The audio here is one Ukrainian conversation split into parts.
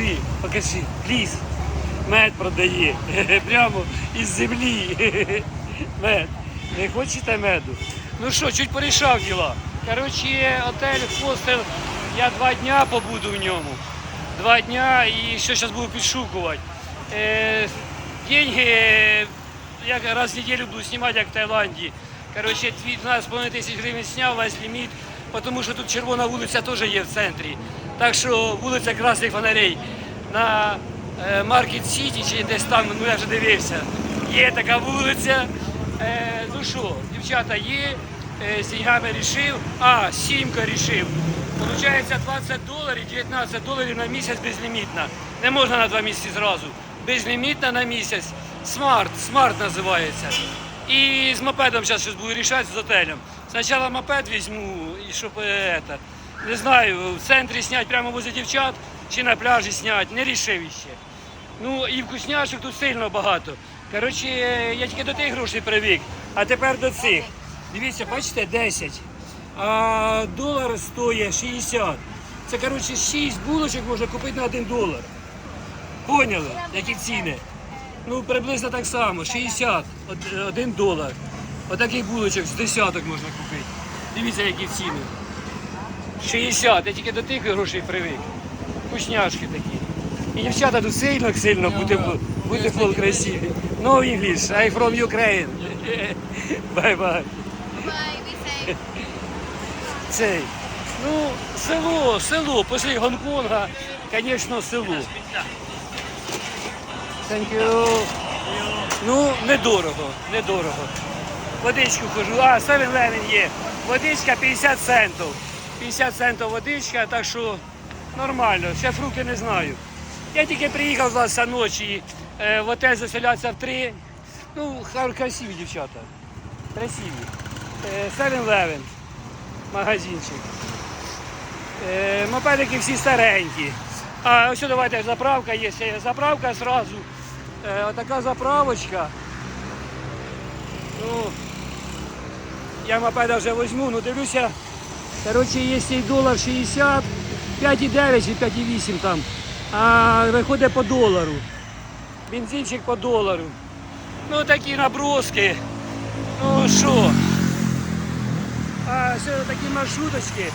покажи, покажи, пліз. Мед продає. Прямо із землі. Мед. Не хочете меду? Ну що, чуть порішав діла. Коротше, отель хостел, я два дня побуду в ньому. Два дня і що зараз буду підшукувати. Е, деньги е, я раз в неділю буду знімати, як в Таїланді. Коротше, 12,5 тисяч гривень зняв весь ліміт, тому що тут червона вулиця теж є в центрі. Так що вулиця Красних Фонарей на е, Маркет Сіті чи десь там, ну я вже дивився. Є така вулиця. Е, ну що, дівчата, є, е, з деньгами рішив, а, сімка рішив. Получається 20 доларів, 19 доларів на місяць безлімітна. Не можна на два місяці зразу. Безлімітна на місяць. Смарт, смарт називається. І з мопедом зараз щось буду рішати з отелем. Спочатку мопед візьму, і щоб е, это, не знаю, в центрі зняти прямо возле дівчат чи на пляжі зняти, не рішив іще. Ну і вкусняшок тут сильно багато. Коротше, я тільки до тих грошей привик, а тепер до цих. Дивіться, бачите, 10. А долар стоїть 60. Це коротше 6 булочок можна купити на 1 долар. Поняли, які ціни? Ну, приблизно так само, 60, 1 долар. Отаких булочок з десяток можна купити. Дивіться, які ціни. 60, я тільки до тих грошей привик. Вкусняшки такі. І дівчата тут сильно сильно beautiful, beautiful, красиві. No English, I from Ukraine. Bye bye. Bye, be safe. Цей. Ну, село, село, після Гонконга, звісно, село. Thank you. Ну, недорого, недорого. Водичку хожу, а 7-Eleven є. Водичка 50 центів. 50 центів водичка, так що нормально. Ще фрукти не знаю. Я тільки приїхав з ночі е, в отель заселятися в три. Ну, красиві дівчата. Красиві. Е, 7-Eleven магазинчик. Е, мопедики всі старенькі. А ось давайте заправка є. Заправка зразу. Е, отака заправочка. Ну, я мопеда вже візьму, ну дивлюся. Коротше, цей долар 60, 5,9 чи 5,8 там. А виходить по долару. Бензинчик по долару. Ну такі наброски. Ну що? А ще такі маршруточки.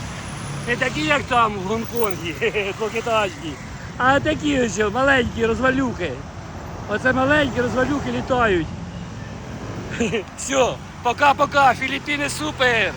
Не такі, як там в Гонконгі, двохетажні, а такі ось маленькі розвалюхи. Оце маленькі розвалюхи літають. Все, пока-пока, Філіппіни супер!